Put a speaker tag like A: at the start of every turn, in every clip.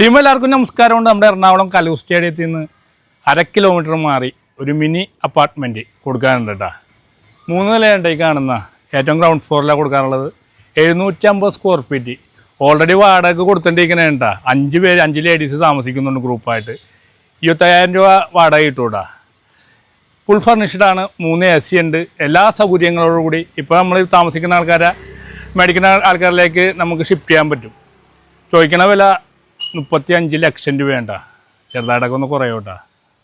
A: Team എല്ലാവർക്കും നമസ്കാരമുണ്ട് നമ്മുടെ എറണാകുളം കലൂർ സ്റ്റേഡിയത്തിൽ നിന്ന് അര കിലോമീറ്റർ മാറി ഒരു മിനി അപ്പാർട്ട്മെന്റ് കൊടുക്കാനുണ്ട് കേട്ടോ മൂന്ന് നിലയുണ്ടായി കാണുന്ന ഏറ്റവും ഗ്രൗണ്ട് ഫ്ലോറിലാണ് കൊടുക്കാനുള്ളത്. എഴുന്നൂറ്റമ്പത് സ്ക്വയർ ഫീറ്റ് ഓൾറെഡി വാടക കൊടുത്തിട്ടിരിക്കണേ കേട്ടോ അഞ്ച് പേര് അഞ്ച് ലേഡീസ് താമസിക്കുന്നുണ്ട് ഗ്രൂപ്പായിട്ട് ഇരുപത്തയ്യായിരം രൂപ വാടക കിട്ടൂടാ ഫുൾ ഫർണിഷ്ഡാണ് മൂന്ന് എ സി ഉണ്ട്. എല്ലാ സൗകര്യങ്ങളോടും കൂടി ഇപ്പോൾ നമ്മൾ താമസിക്കുന്ന ആൾക്കാരെ മേടിക്കുന്ന ആൾക്കാരിലേക്ക് നമുക്ക് ഷിഫ്റ്റ് ചെയ്യാൻ പറ്റും. ചോദിക്കണ വില മുപ്പത്തി അഞ്ച് ലക്ഷം രൂപയുണ്ട? ചെറുതായിട്ടൊക്കെ ഒന്ന് കുറയോട്ടാ.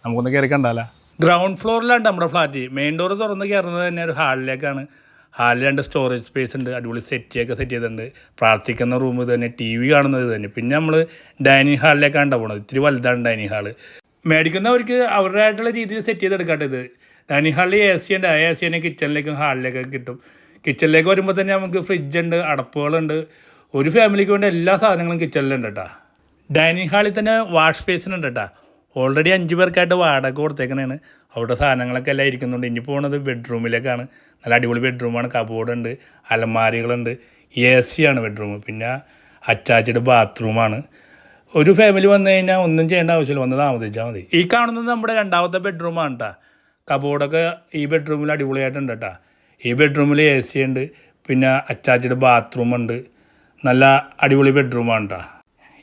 A: നമുക്കൊന്ന് കയറി കണ്ടാല. ഗ്രൗണ്ട് ഫ്ലോറിലാണ് നമ്മുടെ ഫ്ലാറ്റ് മെയിൻ ഡോർ തുറന്ന് കയറുന്നത് തന്നെ ഒരു ഹാളിലേക്കാണ്. ഹാളിൽ രണ്ട് സ്റ്റോറേജ് സ്പേസ് ഉണ്ട്. അടിപൊളി സെറ്റിയൊക്കെ സെറ്റ് ചെയ്തിട്ടുണ്ട്. പ്രാർത്ഥിക്കുന്ന റൂം ഇത് തന്നെ ടി വി കാണുന്നത് ഇത് തന്നെ. പിന്നെ നമ്മൾ ഡൈനിങ് ഹാളിലേക്കാണ് പോണത്. ഇത്തിരി വലുതാണ് ഡൈനിങ് ഹാൾ മേടിക്കുന്നവർക്ക് അവരുടേതായിട്ടുള്ള രീതിയിൽ സെറ്റ് ചെയ്തെടുക്കാട്ടെ ഇത്. ഡൈനിങ് ഹാളിൽ എ സി ഉണ്ട്. ആ എ സി തന്നെ കിച്ചണിലേക്കും ഹാളിലേക്കൊക്കെ കിട്ടും. കിച്ചണിലേക്ക് വരുമ്പോൾ തന്നെ നമുക്ക് ഫ്രിഡ്ജ് ഉണ്ട് അടപ്പുകളുണ്ട്. ഒരു ഫാമിലിക്ക് വേണ്ട എല്ലാ സാധനങ്ങളും കിച്ചണിലുണ്ട് കേട്ടോ. ഡൈനിങ് ഹാളിൽ തന്നെ വാഷ് സ്പേസിനുണ്ട് കേട്ടോ ഓൾറെഡി അഞ്ച് പേർക്കായിട്ട് വാടക കൊടുത്തേക്കണേണ്. അവിടെ സാധനങ്ങളൊക്കെ എല്ലാം ഇരിക്കുന്നുണ്ട്. ഇനി പോകുന്നത് ബെഡ്റൂമിലേക്കാണ്. നല്ല അടിപൊളി ബെഡ്റൂമാണ്. കബോർഡുണ്ട് അലമാരികളുണ്ട്. എ സി ആണ് ബെഡ്റൂം. പിന്നെ അറ്റാച്ച്ഡ് ബാത്റൂമാണ്. ഒരു ഫാമിലി വന്നു കഴിഞ്ഞാൽ ഒന്നും ചെയ്യേണ്ട ആവശ്യമില്ല. വന്ന് താമസിച്ചാൽ മതി. ഈ കാണുന്നത് നമ്മുടെ രണ്ടാമത്തെ ബെഡ്റൂമാണ് കേട്ടോ കബോർഡൊക്കെ ഈ ബെഡ്റൂമിൽ അടിപൊളിയായിട്ടുണ്ട് കേട്ടോ ഈ ബെഡ്റൂമിൽ എ സി ഉണ്ട്. പിന്നെ അറ്റാച്ച്ഡ് ബാത്റൂമുണ്ട് നല്ല അടിപൊളി ബെഡ്റൂമാണ് കേട്ടോ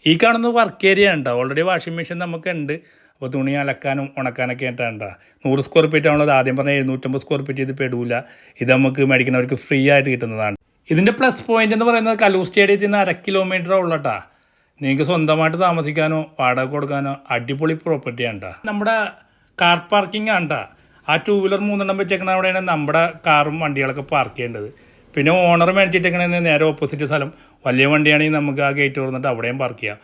A: ഈ കാണുന്ന വർക്ക് ഏരിയ ഉണ്ടോ? ഓൾറെഡി വാഷിംഗ് മെഷീൻ നമുക്ക് ഉണ്ട് അപ്പോൾ തുണി അലക്കാനും ഉണക്കാനൊക്കെ ആയിട്ടാണ് നൂറ് സ്ക്വയർ ഫീറ്റ് ആണുള്ളത്. ആദ്യം പറഞ്ഞ എഴുന്നൂറ്റമ്പത് സ്ക്വയർ ഫീറ്റ് ഇത് പെടൂല. ഇത് നമുക്ക് മേടിക്കുന്നവർക്ക് ഫ്രീ ആയിട്ട് കിട്ടുന്നതാണ്. ഇതിന്റെ പ്ലസ് പോയിന്റ് എന്ന് പറയുന്നത് കലൂർ സ്റ്റേഡിയത്തിൽ നിന്ന് അര കിലോമീറ്റർ ഉള്ളട്ടാ നിങ്ങൾക്ക് സ്വന്തമായിട്ട് താമസിക്കാനോ വാടക കൊടുക്കാനോ അടിപൊളി പ്രോപ്പർട്ടിയാണ് കേട്ടോ നമ്മുടെ കാർ പാർക്കിംഗ് ആണ് കേട്ടോ ആ ടൂ വീലർ മൂന്നെണ്ണം വെച്ചേക്കണ അവിടെയാണ് നമ്മുടെ കാറും വണ്ടികളൊക്കെ പാർക്ക് ചെയ്യേണ്ടത്. പിന്നെ ഓണർ മേടിച്ചിട്ടേക്കണേ നേരെ ഓപ്പോസിറ്റ് സ്ഥലം? വലിയ വണ്ടിയാണെങ്കിൽ നമുക്ക് ആ ഗേറ്റ് തുറന്നിട്ട് അവിടെയും പാർക്ക് ചെയ്യാം.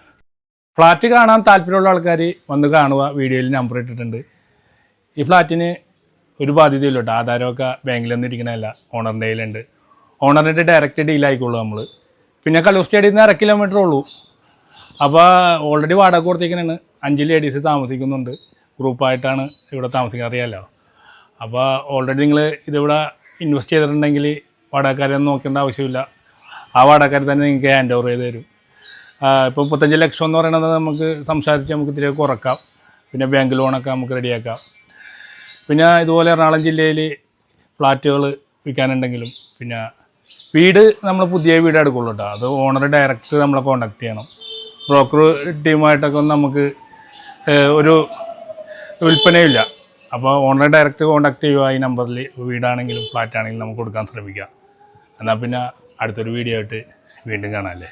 A: ഫ്ലാറ്റ് കാണാൻ താല്പര്യമുള്ള ആൾക്കാർ വന്ന് കാണുക. വീഡിയോയിൽ നമ്പർ ഇട്ടിട്ടുണ്ട്. ഈ ഫ്ലാറ്റിന് ഒരു ബാധ്യതയില്ല കേട്ടോ. ആധാരമൊക്കെ ബാങ്കിലൊന്നും ഇരിക്കണമല്ല ഓണറിന്റെ കയ്യിലുണ്ട്. ഓണറിന്റെ ഡയറക്റ്റ് ഡീലായിക്കോളൂ നമ്മൾ പിന്നെ കലൂർ സ്റ്റേഡിയം നിന്ന് അര കിലോമീറ്റർ ഉള്ളൂ. അപ്പോൾ ഓൾറെഡി വാടക കൊടുത്തേക്കണാണ് അഞ്ച് ലേഡീസ് താമസിക്കുന്നുണ്ട്. ഗ്രൂപ്പായിട്ടാണ് ഇവിടെ താമസിക്കാൻ അറിയാമല്ലോ അപ്പോൾ ഓൾറെഡി നിങ്ങൾ ഇതിവിടെ ഇൻവെസ്റ്റ് ചെയ്തിട്ടുണ്ടെങ്കിൽ വാടകക്കാരെയൊന്നും നോക്കേണ്ട ആവശ്യമില്ല. ആ വാടകക്കാർ തന്നെ നിങ്ങൾക്ക് ഹാൻഡ് ഓവർ ചെയ്ത് തരും. ഇപ്പോൾ മുപ്പത്തഞ്ച് ലക്ഷം എന്ന് പറയുന്നത് നമുക്ക് സംസാരിച്ച് നമുക്ക് ഇത്തിരി കുറക്കാം. പിന്നെ ബാങ്ക് ലോണൊക്കെ നമുക്ക് റെഡിയാക്കാം പിന്നെ ഇതുപോലെ എറണാകുളം ജില്ലയിൽ ഫ്ലാറ്റുകൾ വിൽക്കാനുണ്ടെങ്കിലും പിന്നെ വീട് നമ്മൾ പുതിയ വീട് എടുക്കുള്ളൂ കേട്ടോ അത് ഓണർ ഡയറക്റ്റ് നമ്മളെ കോണ്ടാക്ട് ചെയ്യണം. ബ്രോക്കർ ടീമായിട്ടൊക്കെ നമുക്ക് ഒരു വിൽപ്പനയില്ല അപ്പോൾ ഓണർ ഡയറക്റ്റ് കോണ്ടാക്ട് ചെയ്യുക ഈ നമ്പറിൽ വീടാണെങ്കിലും ഫ്ലാറ്റാണെങ്കിലും നമുക്ക് കൊടുക്കാൻ ശ്രമിക്കാം. എന്നാൽ പിന്നെ അടുത്തൊരു വീഡിയോ ആയിട്ട് വീണ്ടും കാണാമല്ലേ